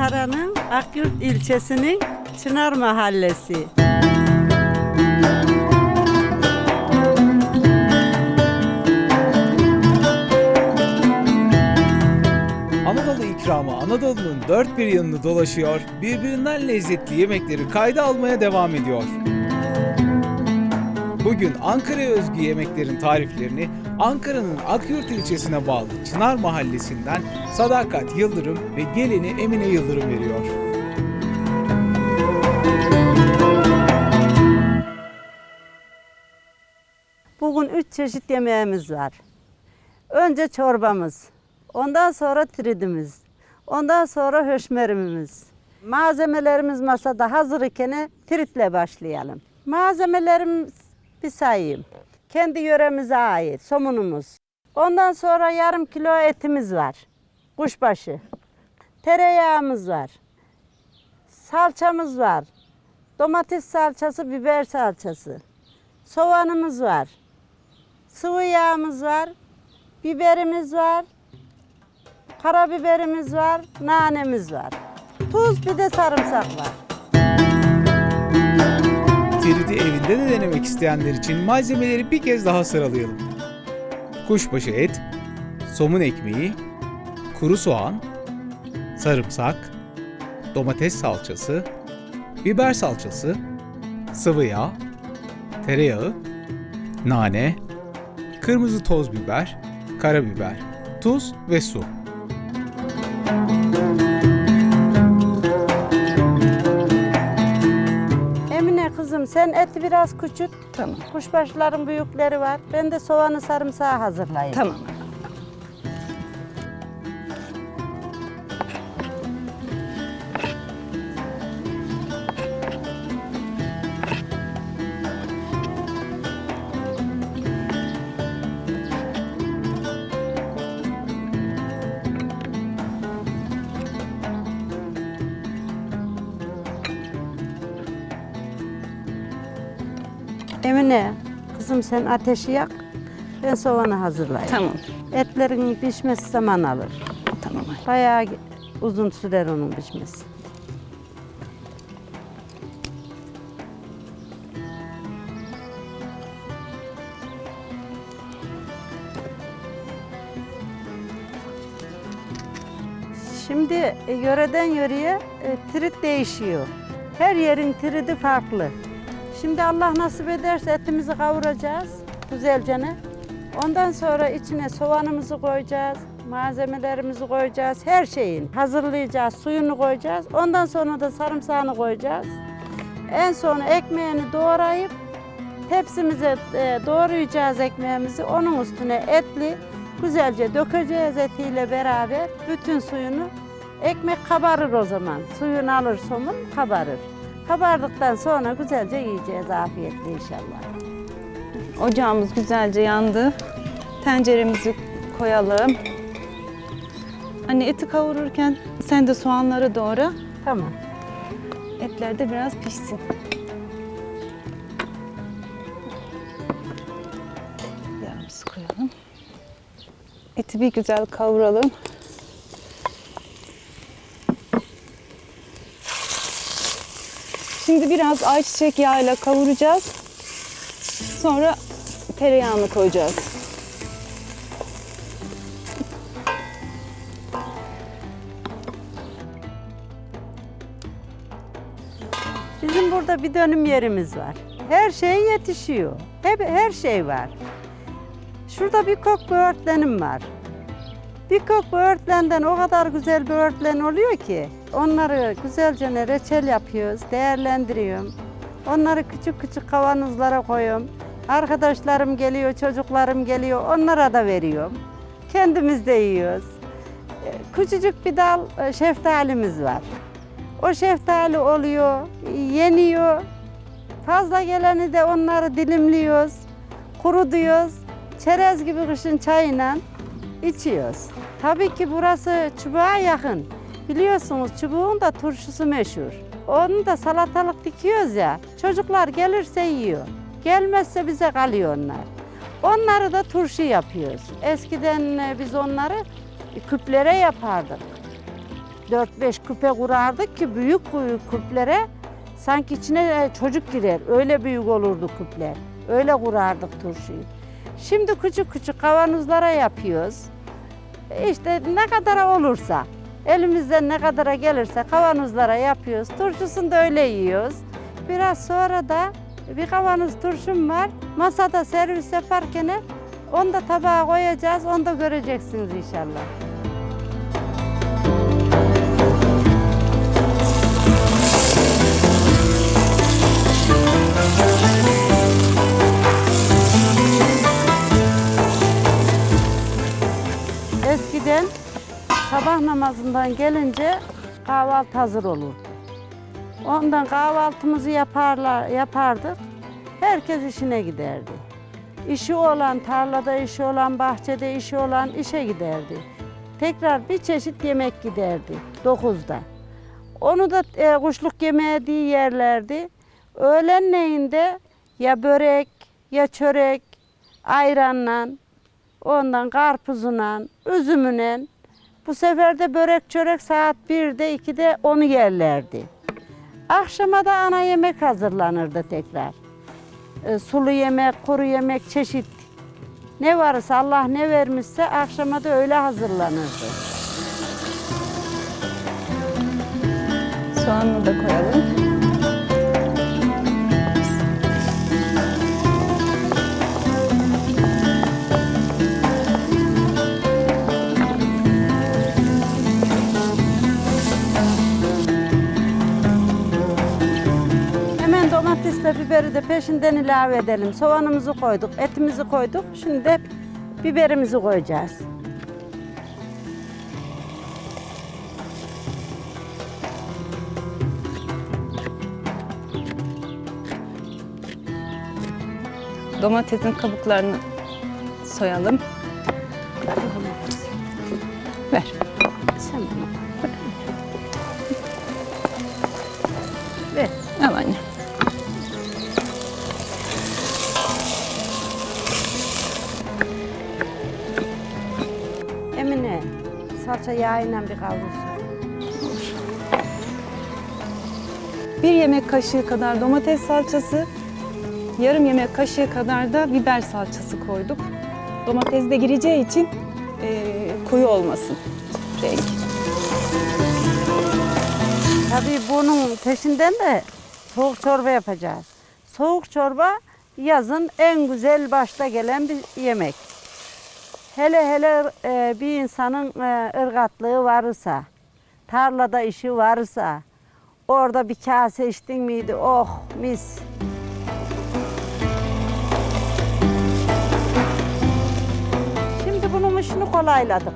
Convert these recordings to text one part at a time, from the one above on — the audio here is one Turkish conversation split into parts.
Ankara'nın Akyurt ilçesinin Çınar Mahallesi. Anadolu ikramı Anadolu'nun dört bir yanını dolaşıyor, birbirinden lezzetli yemekleri kayda almaya devam ediyor. Bugün Ankara'ya özgü yemeklerin tariflerini Ankara'nın Akyurt ilçesine bağlı Çınar Mahallesi'nden Sadakat Yıldırım ve gelini Emine Yıldırım veriyor. Bugün üç çeşit yemeğimiz var. Önce çorbamız, ondan sonra tridimiz, ondan sonra höşmerimimiz. Malzemelerimiz masada hazır iken tritle başlayalım. Malzemelerimiz bir sayayım. Kendi yöremize ait somunumuz. Ondan sonra yarım kilo etimiz var. Kuşbaşı. Tereyağımız var. Salçamız var. Domates salçası, biber salçası. Soğanımız var. Sıvı yağımız var. Biberimiz var. Karabiberimiz var. Nanemiz var. Tuz bir de sarımsak var. Tridi evinde de denemek isteyenler için malzemeleri bir kez daha sıralayalım. Kuşbaşı et, somun ekmeği, kuru soğan, sarımsak, domates salçası, biber salçası, sıvı yağ, tereyağı, nane, kırmızı toz biber, karabiber, tuz ve su. Kızım sen eti biraz küçült. Tamam. Kuşbaşıların büyükleri var. Ben de soğanı sarımsağı hazırlayayım. Tamam. Emine kızım sen ateşi yak. Ben soğanı hazırlayayım. Tamam. Etlerin pişmesi zaman alır. Tamam. Bayağı uzun sürer onun pişmesi. Şimdi e, yöreden yöreye e, trit değişiyor. Her yerin tridi farklı. Şimdi Allah nasip ederse etimizi kavuracağız güzelce. Ondan sonra içine soğanımızı koyacağız, malzemelerimizi koyacağız, her şeyin hazırlayacağız, suyunu koyacağız. Ondan sonra da sarımsağını koyacağız. En son ekmeğini doğrayıp tepsimize e, doğrayacağız ekmeğimizi. Onun üstüne etli güzelce dökeceğiz etiyle beraber bütün suyunu. Ekmek kabarır o zaman. Suyunu alır somun kabarır. Kabardıktan sonra güzelce yiyeceğiz afiyetle inşallah. Ocağımız güzelce yandı. Tenceremizi koyalım. Anne eti kavururken sen de soğanları doğra. Tamam. Etler de biraz pişsin. Yağımızı koyalım. Eti bir güzel kavuralım. Şimdi biraz ayçiçek yağıyla kavuracağız. Sonra tereyağını koyacağız. Bizim burada bir dönüm yerimiz var. Her şey yetişiyor. Hep her şey var. Şurada bir kok böğürtlenim var. Bir kok böğürtlenden o kadar güzel böğürtlen oluyor ki onları güzelce reçel yapıyoruz, değerlendiriyorum. Onları küçük küçük kavanozlara koyuyorum. Arkadaşlarım geliyor, çocuklarım geliyor, onlara da veriyorum. Kendimiz de yiyoruz. Ee, Küçücük bir dal e, şeftalimiz var. O şeftali oluyor, yeniyor. Fazla geleni de onları dilimliyoruz, kurutuyoruz. Çerez gibi kışın çayıyla içiyoruz. Tabii ki burası çubuğa yakın. Biliyorsunuz çubuğun da turşusu meşhur. Onu da salatalık dikiyoruz ya. Çocuklar gelirse yiyor. Gelmezse bize kalıyor onlar. Onları da turşu yapıyoruz. Eskiden e, biz onları küplere yapardık. 4-5 küpe kurardık ki büyük büyük küplere sanki içine e, çocuk girer. Öyle büyük olurdu küpler. Öyle kurardık turşuyu. Şimdi küçük küçük kavanozlara yapıyoruz. İşte ne kadar olursa, elimizden ne kadara gelirse kavanozlara yapıyoruz. Turşusunu da öyle yiyoruz. Biraz sonra da bir kavanoz turşum var. Masada servis yaparken onu da tabağa koyacağız. Onu da göreceksiniz inşallah. Namazından gelince kahvaltı hazır olurdu. Ondan kahvaltımızı yaparlar, yapardık. Herkes işine giderdi. İşi olan tarlada, işi olan bahçede, işi olan işe giderdi. Tekrar bir çeşit yemek giderdi 9'da. Onu da e, kuşluk yemeği diye yerlerdi. Öğlenleyin ya börek ya çörek ayranla ondan karpuzuna, üzümüne. Bu sefer de börek çörek saat 1'de 2'de onu yerlerdi. Akşama da ana yemek hazırlanırdı tekrar. E, sulu yemek, kuru yemek, çeşit. Ne varsa Allah ne vermişse akşama da öyle hazırlanırdı. Soğanını da koyalım. Domatesle biberi de peşinden ilave edelim. Soğanımızı koyduk, etimizi koyduk. Şimdi de biberimizi koyacağız. Domatesin kabuklarını soyalım. Ver. Yağıyla bir kavrulsun. Bir yemek kaşığı kadar domates salçası, yarım yemek kaşığı kadar da biber salçası koyduk. Domates de gireceği için eee, koyu olmasın renk. Tabii bunun peşinden de soğuk çorba yapacağız. Soğuk çorba yazın en güzel başta gelen bir yemek. Hele hele e, bir insanın e, ırgatlığı varsa, tarlada işi varsa, orada bir kase içtin miydi? Oh mis. Şimdi bunun işini kolayladık.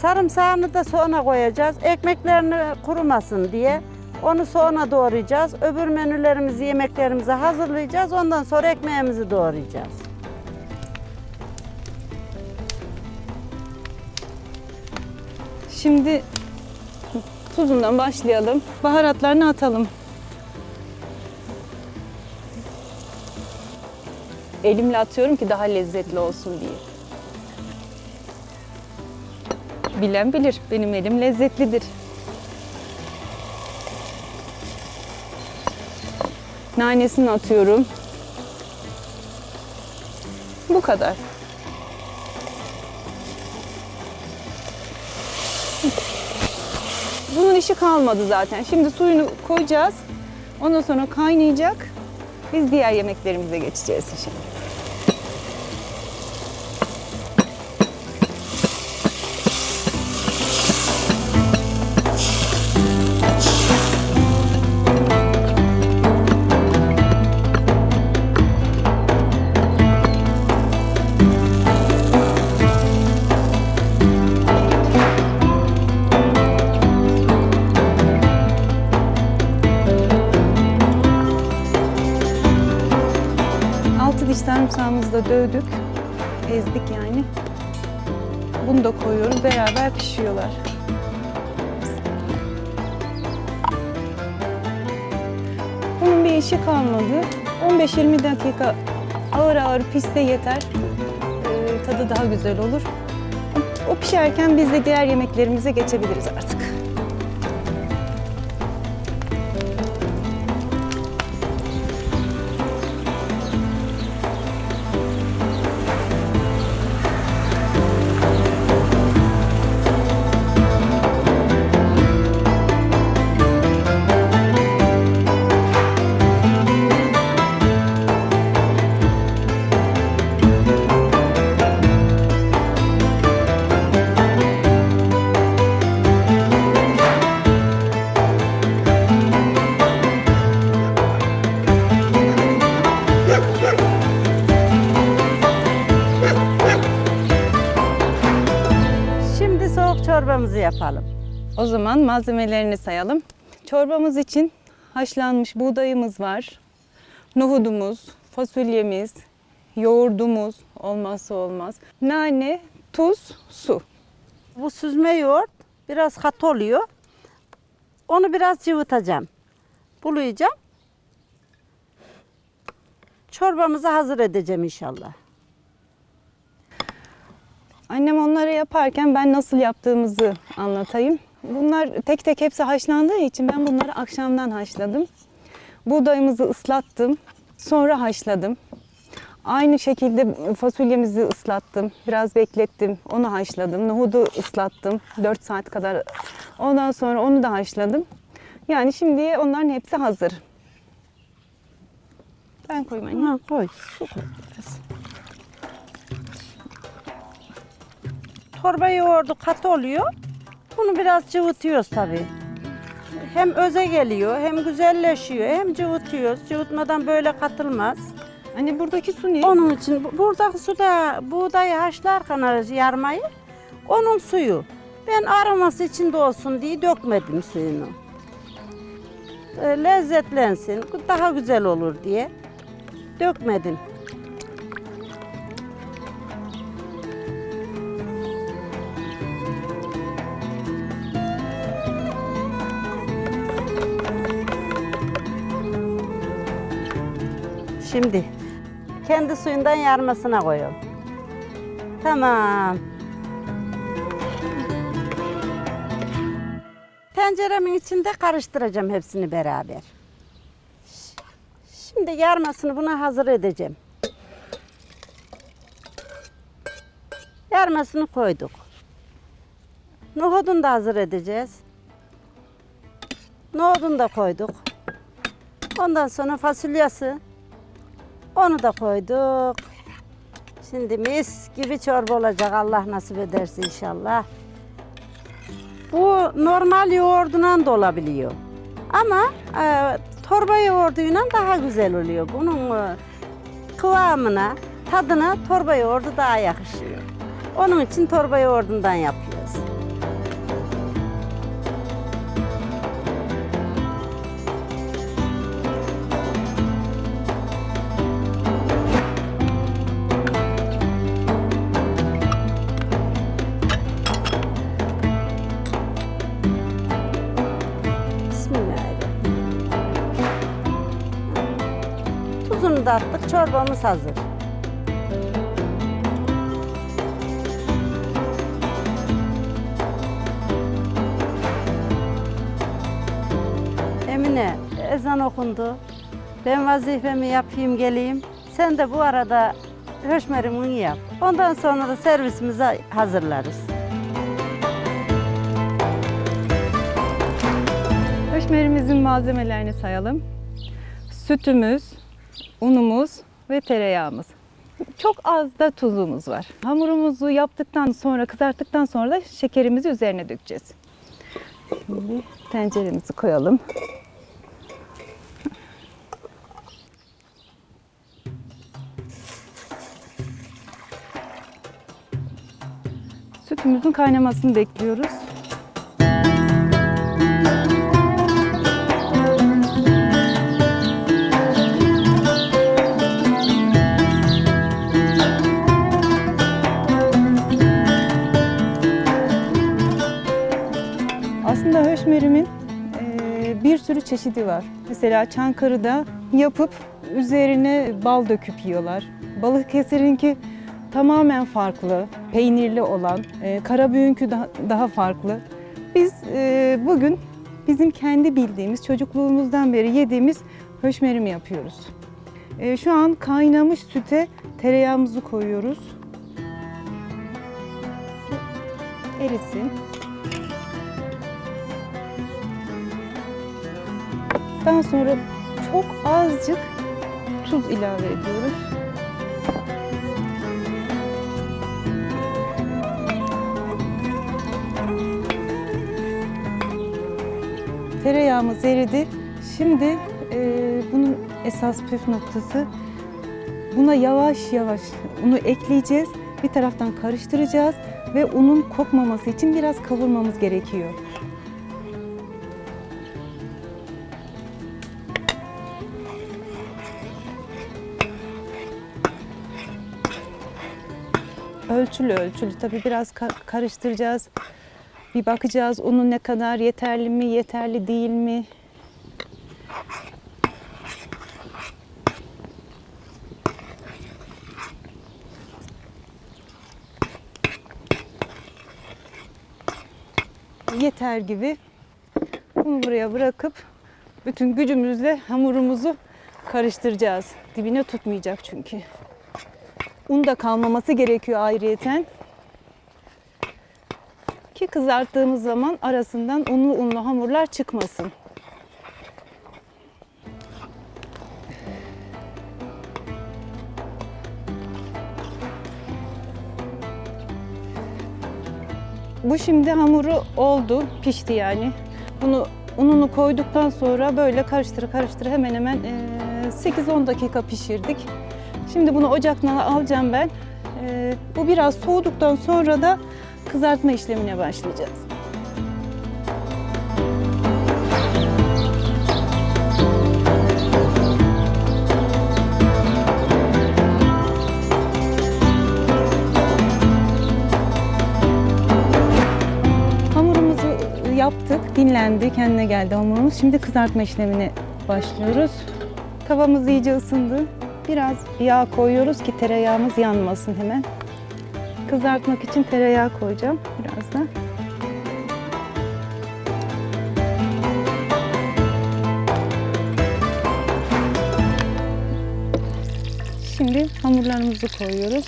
Sarımsağını da sonra koyacağız. Ekmeklerini kurumasın diye onu sonra doğrayacağız. Öbür menülerimizi, yemeklerimizi hazırlayacağız. Ondan sonra ekmeğimizi doğrayacağız. Şimdi tuzundan başlayalım. Baharatlarını atalım. Elimle atıyorum ki daha lezzetli olsun diye. Bilen bilir. Benim elim lezzetlidir. Nanesini atıyorum. Bu kadar. Bunun işi kalmadı zaten. Şimdi suyunu koyacağız. Ondan sonra kaynayacak. Biz diğer yemeklerimize geçeceğiz şimdi. Da dövdük. Ezdik yani. Bunu da koyuyoruz. Beraber pişiyorlar. Bunun bir işi kalmadı. 15-20 dakika ağır ağır pişse yeter. Ee, tadı daha güzel olur. O pişerken biz de diğer yemeklerimize geçebiliriz artık. Yapalım. O zaman malzemelerini sayalım. Çorbamız için haşlanmış buğdayımız var. Nohudumuz, fasulyemiz, yoğurdumuz olmazsa olmaz. Nane, tuz, su. Bu süzme yoğurt biraz katı oluyor. Onu biraz cıvıtacağım. Bulayacağım. Çorbamızı hazır edeceğim inşallah. Annem onları yaparken ben nasıl yaptığımızı anlatayım. Bunlar tek tek hepsi haşlandığı için ben bunları akşamdan haşladım. Buğdayımızı ıslattım. Sonra haşladım. Aynı şekilde fasulyemizi ıslattım. Biraz beklettim. Onu haşladım. Nohudu ıslattım. 4 saat kadar. Ondan sonra onu da haşladım. Yani şimdiye onların hepsi hazır. Ben anne. Ha, koy. Su koy biraz. Torba yoğurdu katı oluyor. Bunu biraz cıvıtıyoruz tabii. Hem öze geliyor, hem güzelleşiyor, hem cıvıtıyoruz. Cıvıtmadan böyle katılmaz. Anne buradaki su ne? Onun için bu- buradaki suda buğdayı haşlarken yarmayı, onun suyu. Ben aroması içinde olsun diye dökmedim suyunu. E, Lezzetlensin, daha güzel olur diye dökmedim. Şimdi kendi suyundan yarmasına koyuyorum. Tamam. Tenceremin içinde karıştıracağım hepsini beraber. Şimdi yarmasını buna hazır edeceğim. Yarmasını koyduk. Nohudunu da hazır edeceğiz. Nohudunu da koyduk. Ondan sonra fasulyesi. Onu da koyduk. Şimdi mis gibi çorba olacak Allah nasip ederse inşallah. Bu normal yoğurdundan da olabiliyor. Ama e, torba yoğurduyla daha güzel oluyor. Bunun e, kıvamına, tadına torba yoğurdu daha yakışıyor. Onun için torba yoğurdundan yapıyoruz. Tuzunu da attık, çorbamız hazır. Emine, ezan okundu. Ben vazifemi yapayım geleyim. Sen de bu arada höşmerimini yap. Ondan sonra da servisimize hazırlarız. Höşmerimizin malzemelerini sayalım. Sütümüz, unumuz ve tereyağımız. Çok az da tuzumuz var. Hamurumuzu yaptıktan sonra, kızarttıktan sonra da şekerimizi üzerine dökeceğiz. Şimdi tenceremizi koyalım. Sütümüzün kaynamasını bekliyoruz. Aslında höşmerimin bir sürü çeşidi var. Mesela Çankırı'da yapıp üzerine bal döküp yiyorlar. Balıkesir'inki tamamen farklı, peynirli olan. Karabüyünkü daha, farklı. Biz bugün bizim kendi bildiğimiz, çocukluğumuzdan beri yediğimiz höşmerimi yapıyoruz. Şu an kaynamış süte tereyağımızı koyuyoruz. Erisin. Daha sonra çok azıcık tuz ilave ediyoruz. Tereyağımız eridi. Şimdi e, bunun esas püf noktası buna yavaş yavaş unu ekleyeceğiz Bir taraftan karıştıracağız ve unun kokmaması için biraz kavurmamız gerekiyor. Ölçülü ölçülü tabii biraz ka- karıştıracağız. Bir bakacağız unun ne kadar yeterli mi, yeterli değil mi? Yeter gibi. Bunu buraya bırakıp bütün gücümüzle hamurumuzu karıştıracağız. Dibine tutmayacak çünkü. Un da kalmaması gerekiyor ayrıyeten. Ki kızarttığımız zaman arasından unlu unlu hamurlar çıkmasın. Bu şimdi hamuru oldu, pişti yani. Bunu ununu koyduktan sonra böyle karıştır karıştır hemen hemen eee, 8-10 dakika pişirdik. Şimdi bunu ocaktan alacağım ben. Eee, bu biraz soğuduktan sonra da kızartma işlemine başlayacağız. Yaptık, dinlendi, kendine geldi hamurumuz. Şimdi kızartma işlemine başlıyoruz. Tavamız iyice ısındı. Biraz yağ koyuyoruz ki tereyağımız yanmasın hemen. Kızartmak için tereyağı koyacağım biraz da. Şimdi hamurlarımızı koyuyoruz.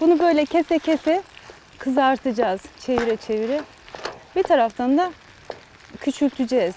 Bunu böyle kese kese kızartacağız çevire çevire. Bir taraftan da küçülteceğiz.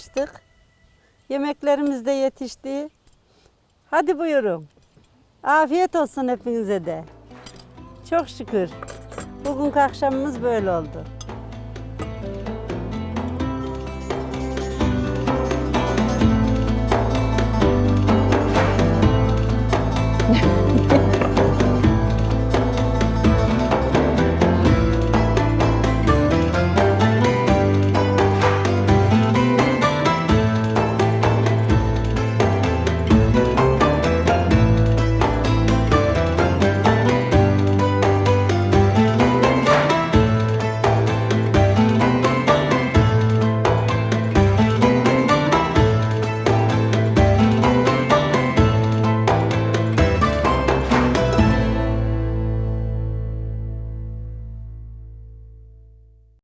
Yaklaştık. Yemeklerimiz de yetişti. Hadi buyurun. Afiyet olsun hepinize de. Çok şükür. Bugünkü akşamımız böyle oldu.